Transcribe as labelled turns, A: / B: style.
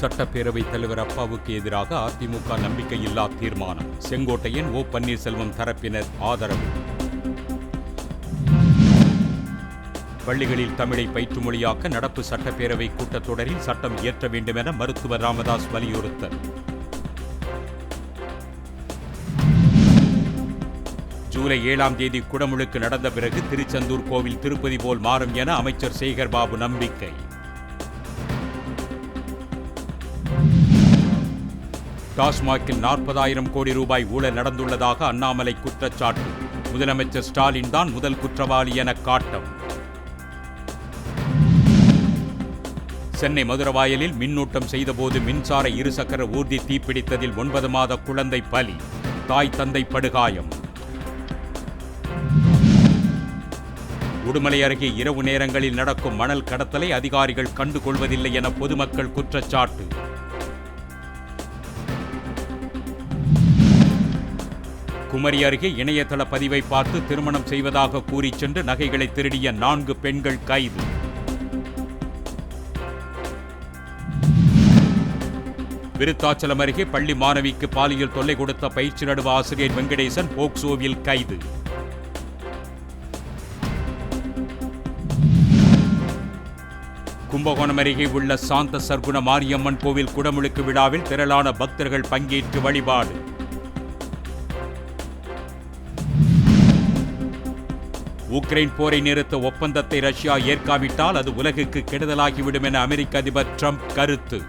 A: சட்டப்பேரவைத் தலைவர் அப்பாவுக்கு எதிராக அதிமுக நம்பிக்கையில்லா தீர்மானம். செங்கோட்டையன் ஓ பன்னீர்செல்வம் தரப்பினர் ஆதரவு. பள்ளிகளில் தமிழை பயிற்று மொழியாக்க நடப்பு சட்டப்பேரவை கூட்டத்தொடரில் சட்டம் இயற்ற வேண்டும் என மருத்துவர் ராமதாஸ் வலியுறுத்தல். ஜூலை ஏழாம் தேதி குடமுழுக்கு நடந்த பிறகு திருச்செந்தூர் கோவில் திருப்பதி போல் மாறும் என அமைச்சர் சேகர் பாபு நம்பிக்கை. டாஸ்மாகில் நாற்பதாயிரம் கோடி ரூபாய் ஊழல் நடந்துள்ளதாக அண்ணாமலை குற்றச்சாட்டு. முதலமைச்சர் ஸ்டாலின் தான் முதல் குற்றவாளி என காட்டம். சென்னை மதுரவாயலில் மின்னூட்டம் செய்தபோது மின்சார இருசக்கர ஊர்தி தீப்பிடித்ததில் ஒன்பது மாத குழந்தை பலி. தாய் தந்தை படுகாயம். உடுமலை அருகே இரவு நேரங்களில் நடக்கும் மணல் கடத்தலை அதிகாரிகள் கண்டுகொள்வதில்லை என பொதுமக்கள் குற்றச்சாட்டு. குமரி அருகே இணையதள பதிவை பார்த்து திருமணம் செய்வதாக கூறி சென்று நகைகளை திருடிய நான்கு பெண்கள் கைது. விருத்தாச்சலம் அருகே பள்ளி மாணவிக்கு பாலியல் தொல்லை கொடுத்த பயிற்சி நடுவ ஆசிரியர் வெங்கடேசன் போக்சோவில் கைது. கும்பகோணம் அருகே உள்ள சாந்த சர்க்குண மாரியம்மன் கோவில் குடமுழுக்கு விழாவில் திரளான பக்தர்கள் பங்கேற்று வழிபாடு. உக்ரைன் போரை நிறுத்த ஒப்பந்தத்தை ரஷ்யா ஏற்காவிட்டால் அது உலகுக்கு கெடுதலாகிவிடும் என அமெரிக்க அதிபர் ட்ரம்ப் கருத்து.